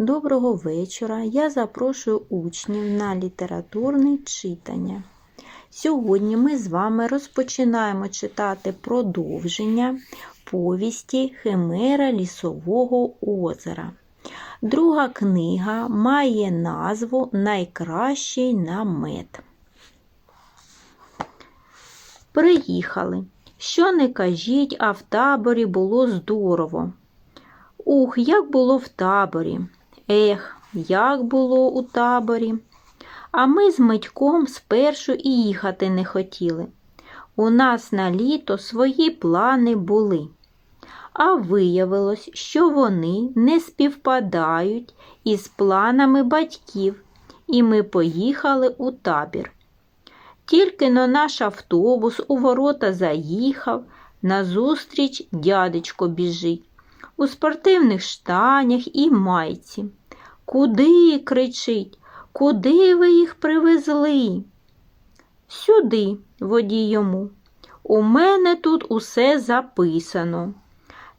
Доброго вечора. Я запрошую учнів на літературне читання. Сьогодні ми з вами розпочинаємо читати продовження повісті Химера Лісового озера. Друга книга має назву Найкращий намет. Приїхали. Що не кажіть, а в таборі було здорово. Ух, як було в таборі. Ех, як було у таборі. А ми з Митьком спершу і їхати не хотіли. У нас на літо свої плани були. А виявилось, що вони не співпадають із планами батьків, і ми поїхали у табір. Тільки но наш автобус у ворота заїхав, назустріч дядечко біжить у спортивних штанях і майці. Куди? кричить, куди ви їх привезли? Сюди, водій йому. У мене тут усе записано.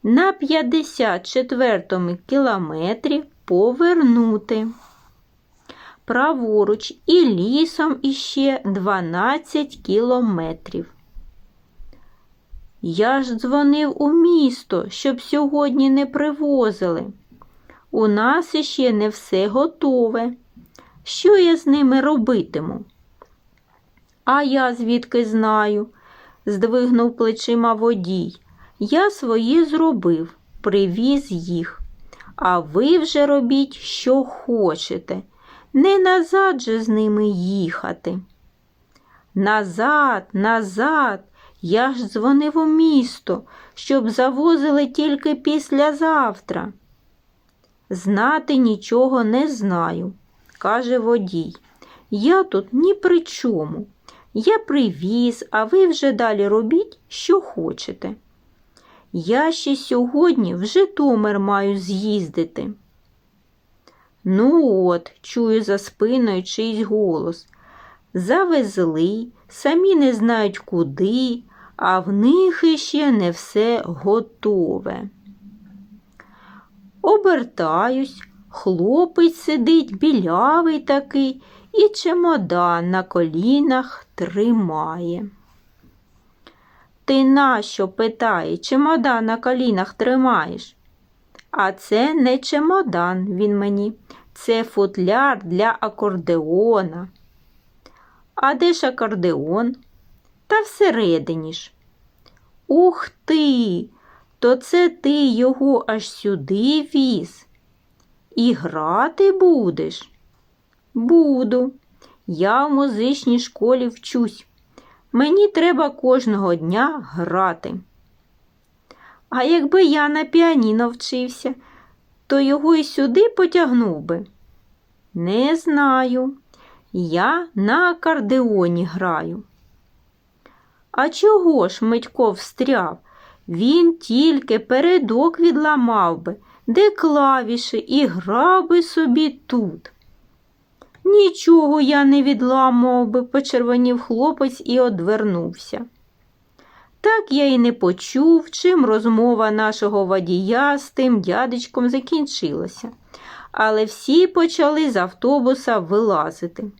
На 54-му кілометрі повернути. Праворуч і лісом іще 12 кілометрів. Я ж дзвонив у місто, щоб сьогодні не привозили. У нас іще не все готове. Що я з ними робитиму? А я звідки знаю, здвигнув плечима водій. Я свої зробив, привіз їх. А ви вже робіть, що хочете. Не назад же з ними їхати. Назад, назад. Я ж дзвонив у місто, щоб завозили тільки післязавтра. Знати нічого не знаю, каже водій. Я тут ні при чому. Я привіз, а ви вже далі робіть, що хочете. Я ще сьогодні в Житомир маю з'їздити. Ну от, чую за спиною чийсь голос. Завезли, самі не знають куди, а в них іще не все готове. Обертаюсь, хлопець сидить білявий такий і чемодан на колінах тримає. Ти нащо, питає, чемодан на колінах тримаєш? А це не чемодан він мені, це футляр для акордеона. А де ж акордеон? Та всередині ж. Ух ти! То це ти його аж сюди віз. І грати будеш? Буду. Я в музичній школі вчусь. Мені треба кожного дня грати. А якби я на піаніно вчився, то його й сюди потягнув би. Не знаю. Я на акордеоні граю. А чого ж Митько встряв? Він тільки передок відламав би, де клавіші, і грав би собі тут. Нічого я не відламував би, почервонів хлопець і одвернувся. Так я й не почув, чим розмова нашого водія з тим дядечком закінчилася, але всі почали з автобуса вилазити.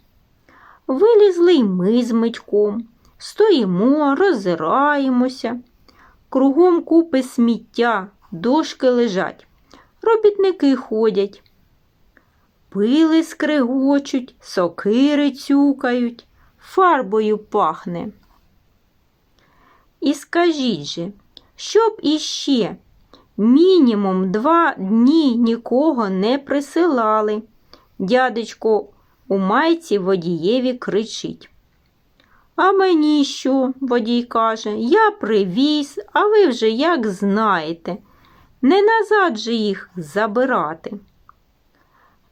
Вилізли й ми з Митьком, стоїмо, роззираємося. Кругом купи сміття, дошки лежать, робітники ходять. Пили скрегочуть, сокири цюкають, фарбою пахне. І скажіть же, щоб іще мінімум два дні нікого не присилали. Дядечко у майці водієві кричить. А мені що? водій каже, я привіз, а ви вже як знаєте, не назад же їх забирати.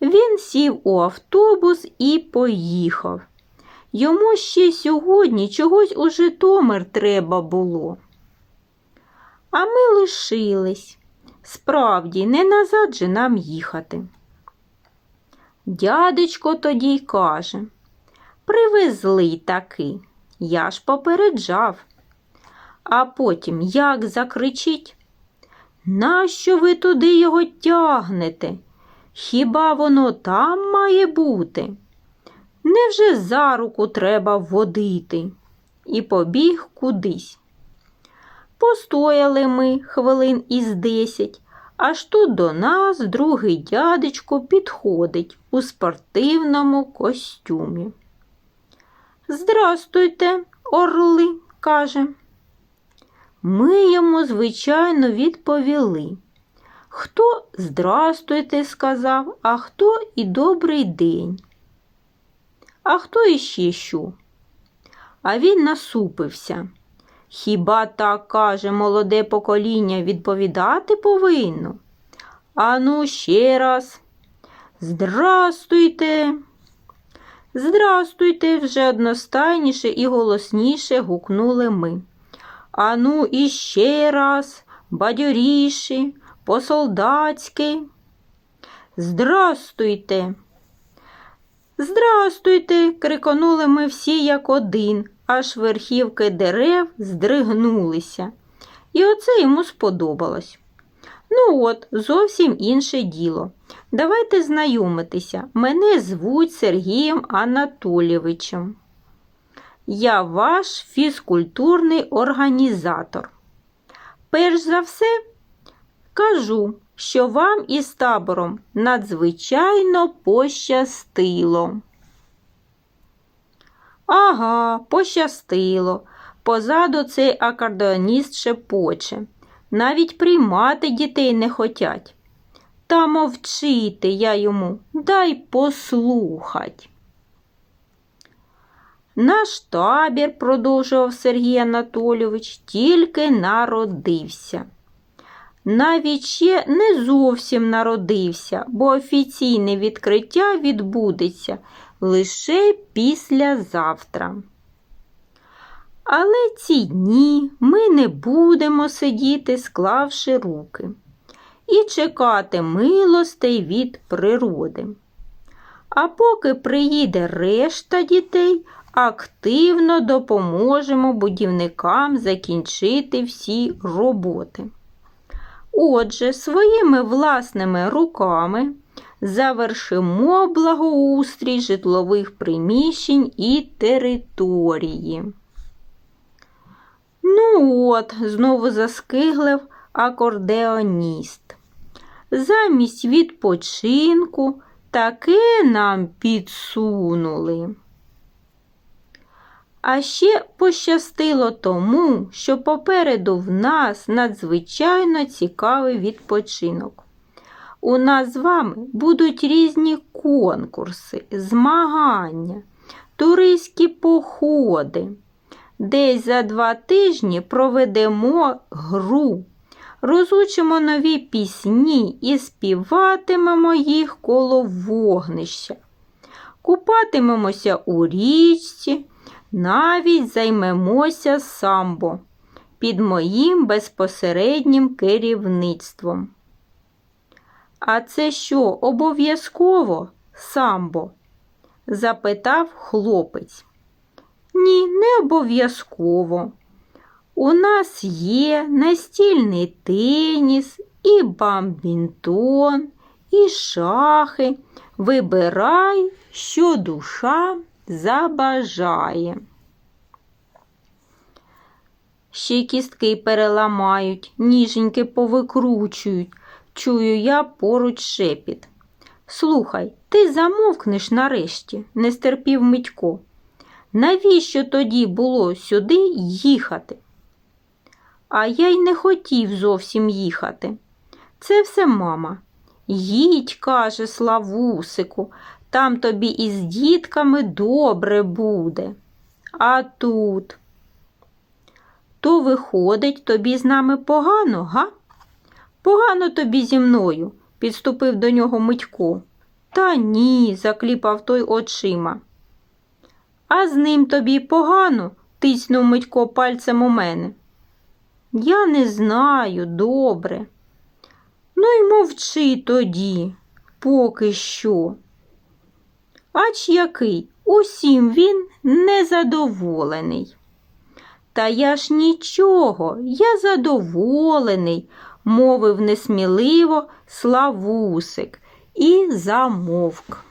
Він сів у автобус і поїхав. Йому ще сьогодні чогось у Житомир треба було. А ми лишились. Справді, не назад же нам їхати. Дядечко тоді й каже Привезли таки, я ж попереджав. А потім як закричить? Нащо ви туди його тягнете? Хіба воно там має бути? Невже за руку треба водити? І побіг кудись. Постояли ми хвилин із десять, аж тут до нас другий дядечко підходить у спортивному костюмі. Здрастуйте, орли, каже. Ми йому, звичайно, відповіли. Хто здрастуйте сказав, а хто і добрий день. А хто іще що? А він насупився. Хіба так каже молоде покоління відповідати повинно? Ану, ще раз. Здрастуйте. Здрастуйте, вже одностайніше і голосніше гукнули ми. Ану, іще раз, бадьоріші, по-солдатськи. Здрастуйте. Здрастуйте, криконули ми всі як один, аж верхівки дерев здригнулися. І оце йому сподобалось. Ну от, зовсім інше діло. Давайте знайомитися. Мене звуть Сергієм Анатолійовичем. Я ваш фізкультурний організатор. Перш за все, кажу, що вам із табором надзвичайно пощастило. Ага, пощастило. Позаду цей акордеоніст шепоче. Навіть приймати дітей не хотять. Та мовчити я йому, дай послухать. Наш табір, продовжував Сергій Анатолійович, тільки народився. Навіть ще не зовсім народився, бо офіційне відкриття відбудеться лише післязавтра. Але ці дні ми не будемо сидіти, склавши руки, і чекати милостей від природи. А поки приїде решта дітей, активно допоможемо будівникам закінчити всі роботи. Отже, своїми власними руками завершимо благоустрій житлових приміщень і території. Ну от, знову заскиглив акордеоніст. Замість відпочинку таке нам підсунули. А ще пощастило тому, що попереду в нас надзвичайно цікавий відпочинок. У нас з вами будуть різні конкурси, змагання, туристські походи. Десь за два тижні проведемо гру, розучимо нові пісні і співатимемо їх коло вогнища. Купатимемося у річці, навіть займемося самбо під моїм безпосереднім керівництвом. А це що, обов'язково самбо? запитав хлопець. Ні, не обов'язково. У нас є настільний теніс, і бамбінтон, і шахи. Вибирай, що душа забажає. Ще кістки переламають, ніженьки повикручують. Чую я поруч шепіт. Слухай, ти замовкнеш нарешті, не стерпів Митько. Навіщо тоді було сюди їхати? А я й не хотів зовсім їхати. Це все мама. Їдь, каже Славусику, там тобі із дітками добре буде. А тут. То, виходить, тобі з нами погано, га? Погано тобі зі мною, підступив до нього Митько. Та ні, закліпав той очима. А з ним тобі погано, тиснув Митько пальцем у мене. Я не знаю, добре. Ну й мовчи тоді, поки що. Ач який, усім він незадоволений. Та я ж нічого, я задоволений, мовив несміливо Славусик і замовк.